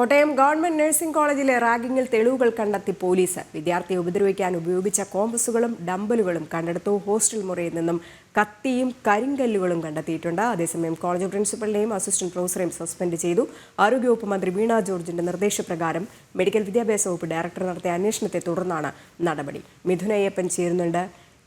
Kottayam government nursing കോളേജിലെ റാഗിങ്ങിൽ തെളിവുകൾ കണ്ടെത്തി പോലീസ്. വിദ്യാർത്ഥിയെ ഉപദ്രവിക്കാൻ ഉപയോഗിച്ച കോമ്പസുകളും ഡമ്പലുകളും കണ്ടെടുത്തു. ഹോസ്റ്റൽ മുറിയിൽ നിന്നും കത്തിയും കരിങ്കല്ലുകളും കണ്ടെത്തിയിട്ടുണ്ട്. അതേസമയം കോളേജ് പ്രിൻസിപ്പലിനെയും അസിസ്റ്റന്റ് പ്രൊഫസറെയും സസ്പെൻഡ് ചെയ്തു. ആരോഗ്യവകുപ്പ് മന്ത്രി വീണ ജോർജിന്റെ നിർദ്ദേശപ്രകാരം മെഡിക്കൽ വിദ്യാഭ്യാസ വകുപ്പ് ഡയറക്ടർ നടത്തിയ അന്വേഷണത്തെ തുടർന്നാണ് നടപടി. മിഥുനയ്യപ്പൻ ചേരുന്നുണ്ട്.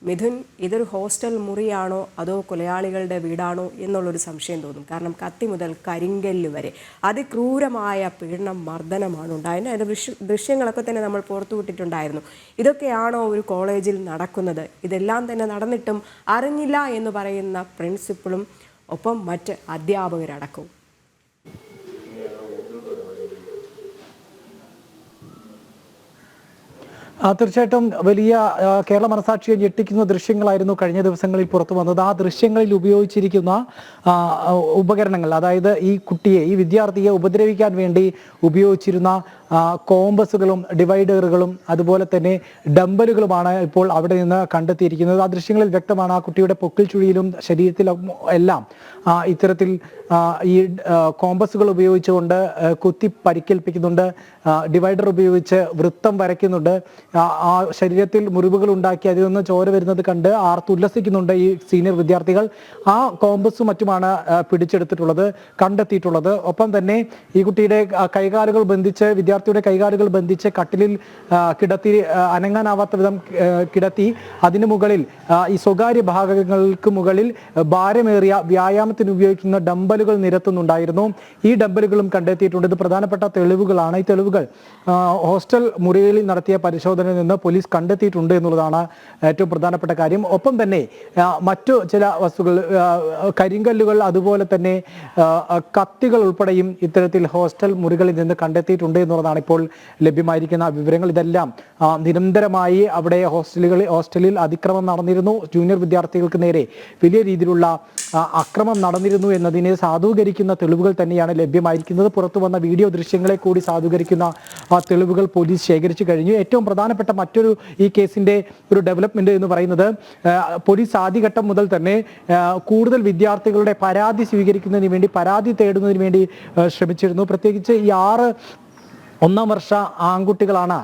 മിഥുൻ ഇതൊരു ഹോസ്റ്റൽ മുറിയാണോ അതോ കൊലയാളികളുടെ വീടാണോ എന്നുള്ളൊരു സംശയം തോന്നും. കാരണം കത്തി മുതൽ കരിങ്കല്ല് വരെ അതിക്രൂരമായ പീഡനം മർദ്ദനമാണ് ഉണ്ടായത്. അതിന്റെ ദൃശ്യ ദൃശ്യങ്ങളൊക്കെ തന്നെ നമ്മൾ പുറത്തുവിട്ടിട്ടുണ്ടായിരുന്നു ഇതൊക്കെയാണോ ഒരു കോളേജിൽ നടക്കുന്നത്? ഇതെല്ലാം തന്നെ നടന്നിട്ടും അറിഞ്ഞില്ല എന്ന് പറയുന്ന പ്രിൻസിപ്പളും ഒപ്പം മറ്റ് അധ്യാപകരടക്കവും തീർച്ചയായിട്ടും വലിയ കേരള മനസാക്ഷിയെ ഞെട്ടിക്കുന്ന ദൃശ്യങ്ങളായിരുന്നു കഴിഞ്ഞ ദിവസങ്ങളിൽ പുറത്തു വന്നത്. ആ ദൃശ്യങ്ങളിൽ ഉപയോഗിച്ചിരിക്കുന്ന ഉപകരണങ്ങൾ അതായത് ഈ കുട്ടിയെ ഈ വിദ്യാർത്ഥിയെ ഉപദ്രവിക്കാൻ വേണ്ടി ഉപയോഗിച്ചിരുന്ന കോമ്പസുകളും ഡിവൈഡറുകളും അതുപോലെ തന്നെ ഡമ്പലുകളുമാണ് ഇപ്പോൾ അവിടെ നിന്ന് കണ്ടെത്തിയിരിക്കുന്നത്. ആ ദൃശ്യങ്ങളിൽ വ്യക്തമാണ് ആ കുട്ടിയുടെ പൊക്കിൽ ചുഴിയിലും ശരീരത്തിലും എല്ലാം ഇത്തരത്തിൽ ഈ കോമ്പസുകൾ ഉപയോഗിച്ചുകൊണ്ട് കുത്തി പരിക്കേൽപ്പിക്കുന്നുണ്ട് ഡിവൈഡർ ഉപയോഗിച്ച് വൃത്തം വരയ്ക്കുന്നുണ്ട്. ആ, ശരീരത്തിൽ മുറിവുകൾ ഉണ്ടാക്കി അതിൽ നിന്ന് ചോര വരുന്നത് കണ്ട് ആർത്തുല്ലസിക്കുന്നുണ്ട് ഈ സീനിയർ വിദ്യാർത്ഥികൾ. ആ കോമ്പസും മറ്റുമാണ് പിടിച്ചെടുത്തിട്ടുള്ളത് കണ്ടെത്തിയിട്ടുള്ളത്. ഒപ്പം തന്നെ ഈ കുട്ടിയുടെ കൈകാലുകൾ ബന്ധിച്ച് വിദ്യാർത്ഥിയുടെ കൈകാലുകൾ ബന്ധിച്ച് കട്ടിലിൽ കിടത്തി അനങ്ങാനാവാത്ത വിധം കിടത്തി അതിനു മുകളിൽ ഈ സ്വകാര്യ ഭാഗങ്ങൾക്ക് മുകളിൽ ഭാരമേറിയ വ്യായാമത്തിന് ഉപയോഗിക്കുന്ന ഡമ്പലുകൾ നിരത്തുന്നുണ്ടായിരുന്നു. ഈ ഡമ്പലുകളും കണ്ടെത്തിയിട്ടുണ്ട്. ഇത് പ്രധാനപ്പെട്ട തെളിവുകളാണ്. ഈ തെളിവുകൾ ഹോസ്റ്റൽ മുറികളിൽ നടത്തിയ പരിശോധനയിൽ നിന്ന് പോലീസ് കണ്ടെത്തിയിട്ടുണ്ട് എന്നുള്ളതാണ് ഏറ്റവും പ്രധാനപ്പെട്ട കാര്യം. ഒപ്പം തന്നെ മറ്റു ചില വസ്തുക്കൾ കരിങ്കല്ലുകൾ അതുപോലെ തന്നെ കത്തികൾ ഉൾപ്പെടെയും ഇത്തരത്തിൽ ഹോസ്റ്റൽ മുറികളിൽ നിന്ന് കണ്ടെത്തിയിട്ടുണ്ട് എന്നുള്ളതാണ് ഇപ്പോൾ ലഭ്യമായിരിക്കുന്ന വിവരങ്ങൾ. ഇതെല്ലാം നിരന്തരമായി അവിടെ ഹോസ്റ്റലുകളിൽ ഹോസ്റ്റലിൽ അതിക്രമം നടന്നിരുന്നു. ജൂനിയർ വിദ്യാർത്ഥികൾക്ക് നേരെ വലിയ രീതിയിലുള്ള അക്രമം നടന്നിരുന്നു എന്നതിനെ സാധൂകരിക്കുന്ന തെളിവുകൾ തന്നെയാണ് ലഭ്യമായിരിക്കുന്നത്. പുറത്തു വന്ന വീഡിയോ ദൃശ്യങ്ങളെ കൂടി സാധൂകരിക്കുന്ന തെളിവുകൾ പോലീസ് ശേഖരിച്ചു കഴിഞ്ഞു. ഏറ്റവും പ്രധാനപ്പെട്ട മറ്റൊരു ഈ കേസിന്റെ ഒരു ഡെവലപ്മെന്റ് എന്ന് പറയുന്നത് പോലീസ് ആദ്യഘട്ടം മുതൽ തന്നെ കൂടുതൽ വിദ്യാർത്ഥികളുടെ പരാതി സ്വീകരിക്കുന്നതിന് വേണ്ടി പരാതി തേടുന്നതിന് വേണ്ടി ശ്രമിച്ചിരുന്നു. പ്രത്യേകിച്ച് ഈ ആറ് ഒന്നാം വർഷ ആൺകുട്ടികളാണ്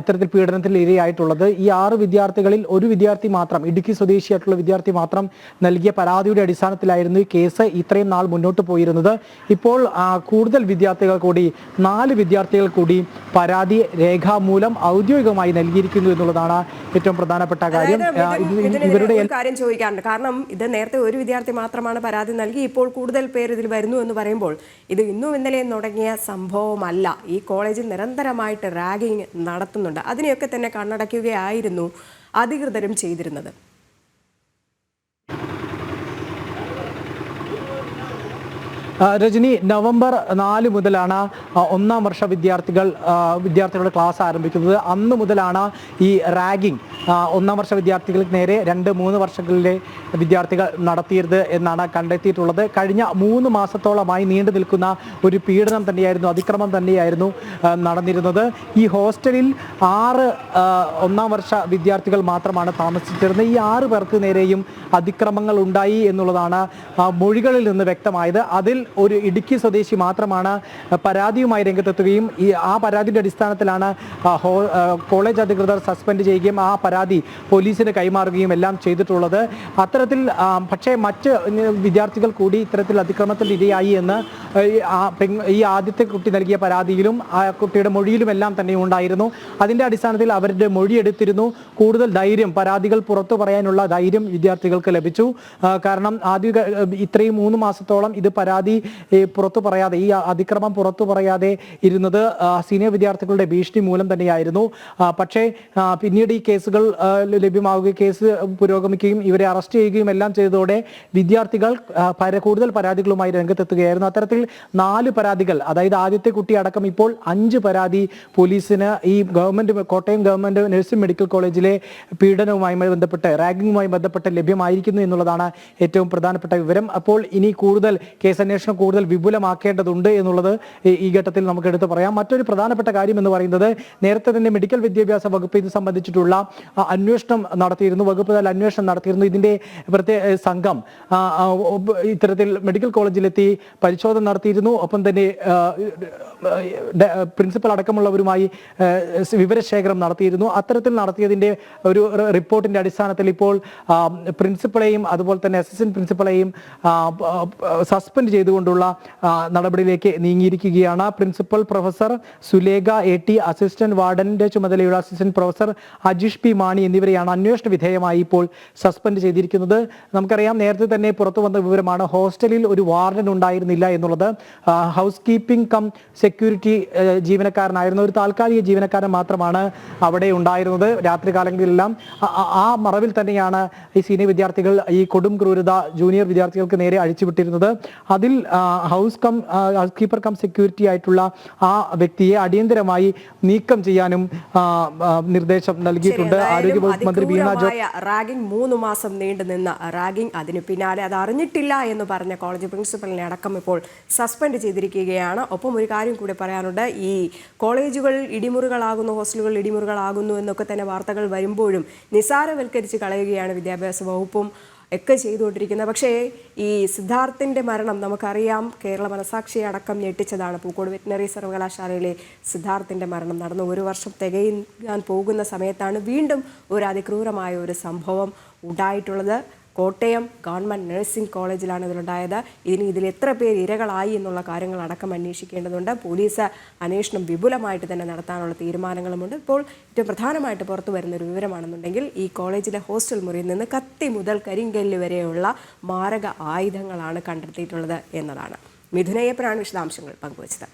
ഇത്തരത്തിൽ പീഡനത്തിൽ ഇരയായിട്ടുള്ളത്. ഈ ആറ് വിദ്യാർത്ഥികളിൽ ഒരു വിദ്യാർത്ഥി മാത്രം ഇടുക്കി സ്വദേശിയായിട്ടുള്ള വിദ്യാർത്ഥി മാത്രം നൽകിയ പരാതിയുടെ അടിസ്ഥാനത്തിലായിരുന്നു ഈ കേസ് ഇത്രയും നാൾ മുന്നോട്ട് പോയിരുന്നത്. ഇപ്പോൾ കൂടുതൽ വിദ്യാർത്ഥികൾ കൂടി നാല് വിദ്യാർത്ഥികൾ കൂടി പരാതി രേഖാമൂലം ഔദ്യോഗികമായി നൽകിയിരിക്കുന്നു എന്നുള്ളതാണ് ഏറ്റവും പ്രധാനപ്പെട്ട കാര്യം. ഇവരുടെ കാര്യം ചോദിക്കാറുണ്ട് കാരണം ഇത് നേരത്തെ ഒരു വിദ്യാർത്ഥി മാത്രമാണ് പരാതി നൽകി ഇപ്പോൾ കൂടുതൽ പേര് ഇതിൽ വരുന്നു എന്ന് പറയുമ്പോൾ ഇത് ഇന്നും ഇന്നലെയും തുടങ്ങിയ സംഭവമല്ല. ഈ കോളേജിൽ നിരന്തരമായിട്ട് റാഗിങ് നടത്തുന്നുണ്ട്. അതിനെയൊക്കെ തന്നെ കണ്ണടയ്ക്കുകയായിരുന്നു അധികൃതരും ചെയ്തിരുന്നത്. രജനി നവംബർ നാല് മുതലാണ് ഒന്നാം വർഷ വിദ്യാർത്ഥികൾ വിദ്യാർത്ഥികളുടെ ക്ലാസ് ആരംഭിക്കുന്നത്. അന്ന് മുതലാണ് ഈ റാഗിംഗ് ഒന്നാം വർഷ വിദ്യാർത്ഥികൾക്ക് നേരെ രണ്ട് മൂന്ന് വർഷങ്ങളിലെ വിദ്യാർത്ഥികൾ നടത്തിയത് എന്നാണ് കണ്ടെത്തിയിട്ടുള്ളത്. കഴിഞ്ഞ മൂന്ന് മാസത്തോളമായി നീണ്ടു നിൽക്കുന്ന ഒരു പീഡനം തന്നെയായിരുന്നു അതിക്രമം തന്നെയായിരുന്നു നടന്നിരുന്നത്. ഈ ഹോസ്റ്റലിൽ ആറ് ഒന്നാം വർഷ വിദ്യാർത്ഥികൾ മാത്രമാണ് താമസിച്ചിരുന്നത്. ഈ ആറ് പേർക്ക് നേരെയും അതിക്രമങ്ങൾ ഉണ്ടായി എന്നുള്ളതാണ് മൊഴികളിൽ നിന്ന് വ്യക്തമായത്. അതിൽ ഒരു ഇടുക്കി സ്വദേശി മാത്രമാണ് പരാതിയുമായി രംഗത്തെത്തുകയും ഈ ആ പരാതിയുടെ അടിസ്ഥാനത്തിലാണ് കോളേജ് അധികൃതർ സസ്പെൻഡ് ചെയ്യുകയും ആ പരാതി പോലീസിന് കൈമാറുകയും എല്ലാം ചെയ്തിട്ടുള്ളത്. അത്തരത്തിൽ പക്ഷേ മറ്റ് വിദ്യാർത്ഥികൾ കൂടി ഇത്തരത്തിൽ അതിക്രമത്തിൽ ഇരയായി എന്ന് ഈ ആദ്യത്തെ കുട്ടി നൽകിയ പരാതിയിലും ആ കുട്ടിയുടെ മൊഴിയിലും എല്ലാം തന്നെ ഉണ്ടായിരുന്നു. അതിന്റെ അടിസ്ഥാനത്തിൽ അവരുടെ മൊഴി എടുത്തിരുന്നു. കൂടുതൽ ധൈര്യം പരാതികൾ പുറത്തു പറയാനുള്ള ധൈര്യം വിദ്യാർത്ഥികൾക്ക് ലഭിച്ചു. കാരണം ആദ്യ ഇത്രയും മൂന്ന് മാസത്തോളം ഇത് പരാതി പുറത്തു പറയാതെ ഈ അതിക്രമം പുറത്തു പറയാതെ ഇരുന്നത് സീനിയർ വിദ്യാർത്ഥികളുടെ ഭീഷണി മൂലം തന്നെയായിരുന്നു. പക്ഷേ പിന്നീട് ഈ കേസുകൾ ലഭ്യമാവുകയും കേസ് പുരോഗമിക്കുകയും ഇവരെ അറസ്റ്റ് ചെയ്യുകയും എല്ലാം ചെയ്തതോടെ വിദ്യാർത്ഥികൾ കൂടുതൽ പരാതികളുമായി രംഗത്തെത്തുകയായിരുന്നു. അത്തരത്തിൽ നാല് പരാതികൾ അതായത് ആദ്യത്തെ കുട്ടി അടക്കം ഇപ്പോൾ അഞ്ച് പരാതി പോലീസിന് ഈ government Kottayam government nursing medical കോളേജിലെ പീഡനവുമായി ബന്ധപ്പെട്ട് റാഗിങ്ങുമായി ബന്ധപ്പെട്ട് ലഭ്യമായിരിക്കുന്നു എന്നുള്ളതാണ് ഏറ്റവും പ്രധാനപ്പെട്ട വിവരം. അപ്പോൾ ഇനി കൂടുതൽ കേസന്വേഷണം അന്വേഷണം കൂടുതൽ വിപുലമാക്കേണ്ടതുണ്ട് എന്നുള്ളത് ഈ- ഘട്ടത്തിൽ നമുക്ക് എടുത്തു പറയാം. മറ്റൊരു പ്രധാനപ്പെട്ട കാര്യം എന്ന് പറയുന്നത് നേരത്തെ തന്നെ മെഡിക്കൽ വിദ്യാഭ്യാസ വകുപ്പ് ഇത് സംബന്ധിച്ചിട്ടുള്ള അന്വേഷണം നടത്തിയിരുന്നു. വകുപ്പ് തല അന്വേഷണം നടത്തിയിരുന്നു. ഇതിന്റെ പ്രത്യേക സംഘം ഇത്തരത്തിൽ മെഡിക്കൽ കോളേജിലെത്തി പരിശോധന നടത്തിയിരുന്നു. ഒപ്പം തന്നെ പ്രിൻസിപ്പൽ അടക്കമുള്ളവരുമായി വിവരശേഖരം നടത്തിയിരുന്നു. അത്തരത്തിൽ നടത്തിയതിന്റെ ഒരു റിപ്പോർട്ടിന്റെ അടിസ്ഥാനത്തിൽ ഇപ്പോൾ പ്രിൻസിപ്പളെയും അതുപോലെ തന്നെ അസിസ്റ്റന്റ് പ്രിൻസിപ്പളെയും സസ്പെൻഡ് ചെയ്തുകൊണ്ടുള്ള ആ, നടപടിയിലേക്ക് നീങ്ങിയിരിക്കുകയാണ്. Principal professor Sulekha A T assistant വാർഡന്റെ ചുമതലയുള്ള assistant professor Ajish P Mani എന്നിവരെയാണ് അന്വേഷണ വിധേയമായി ഇപ്പോൾ സസ്പെൻഡ് ചെയ്തിരിക്കുന്നത്. നമുക്കറിയാം നേരത്തെ തന്നെ പുറത്തു വന്ന വിവരമാണ് ഹോസ്റ്റലിൽ ഒരു വാർഡൻ ഉണ്ടായിരുന്നില്ല എന്നുള്ളത്. ഹൗസ് കീപ്പിംഗ് കം സെക്യൂരിറ്റി ജീവനക്കാരനായിരുന്ന. ഒരു താൽക്കാലിക ജീവനക്കാരൻ മാത്രമാണ് അവിടെ ഉണ്ടായിരുന്നത് രാത്രി കാലങ്ങളിലെല്ലാം ആ- മറവിൽ തന്നെയാണ് ഈ സീനിയർ വിദ്യാർത്ഥികൾ ഈ കൊടും ക്രൂരത ജൂനിയർ വിദ്യാർത്ഥികൾക്ക് നേരെ അഴിച്ചുവിട്ടിരുന്നത്. അതിൽ house cum house keeper cum security ആയിട്ടുള്ള ആ വ്യക്തിയെ അടിയന്തരമായി നീക്കം ചെയ്യാനും നിർദ്ദേശം നൽകിയിട്ടുണ്ട്. ആരോഗ്യ വകുപ്പ് മന്ത്രി റാഗിംഗ് മൂന്ന് മാസം നീണ്ടു നിന്ന റാഗിംഗ് അതിന് പിന്നാലെ അത് അറിഞ്ഞിട്ടില്ല എന്ന് പറഞ്ഞ കോളേജ് പ്രിൻസിപ്പലിനെ അടക്കം ഇപ്പോൾ സസ്പെൻഡ് ചെയ്തിരിക്കുകയാണ്. ഒപ്പം ഒരു കാര്യം കൂടി പറയാനുണ്ട്. ഈ കോളേജുകൾ ഇടിമുറികളാകുന്നു ഹോസ്റ്റലുകൾ ഇടിമുറികളാകുന്നു എന്നൊക്കെ തന്നെ വാർത്തകൾ വരുമ്പോഴും നിസാരവൽക്കരിച്ച് കളയുകയാണ് വിദ്യാഭ്യാസ വകുപ്പും ഒക്കെ ചെയ്തുകൊണ്ടിരിക്കുന്നത് പക്ഷേ ഈ സിദ്ധാർത്ഥിന്റെ മരണം നമുക്കറിയാം. കേരള മനസാക്ഷിയെ അടക്കം ഞെട്ടിച്ചതാണ്. പൂക്കോട് വെറ്റിനറി സർവകലാശാലയിലെ സിദ്ധാർത്ഥിന്റെ മരണം നടന്നു. ഒരു വർഷം തികയാൻ പോകുന്ന സമയത്താണ് വീണ്ടും ഒരു അതിക്രൂരമായ ഒരു സംഭവം ഉണ്ടായിട്ടുള്ളത്. കോട്ടയം ഗവൺമെന്റ് നഴ്സിംഗ് കോളേജിലാണ് ഇതിലുണ്ടായത്. ഇതിന് ഇതിൽ എത്ര പേർ ഇരകളായി എന്നുള്ള കാര്യങ്ങൾ അടക്കം അന്വേഷിക്കേണ്ടതുണ്ട്. പോലീസ് അന്വേഷണം വിപുലമായിട്ട് തന്നെ നടത്താനുള്ള തീരുമാനങ്ങളുമുണ്ട്. ഇപ്പോൾ ഏറ്റവും പ്രധാനമായിട്ട് പുറത്തു വരുന്ന ഒരു വിവരമാണെന്നുണ്ടെങ്കിൽ ഈ കോളേജിലെ ഹോസ്റ്റൽ മുറിയിൽ നിന്ന് കത്തി മുതൽ കരിങ്കല്ല് വരെയുള്ള മാരക ആയുധങ്ങളാണ് കണ്ടെത്തിയിട്ടുള്ളത് എന്നതാണ്. മിഥുനയ്യപ്പനാണ് വിശദാംശങ്ങൾ പങ്കുവച്ചത്.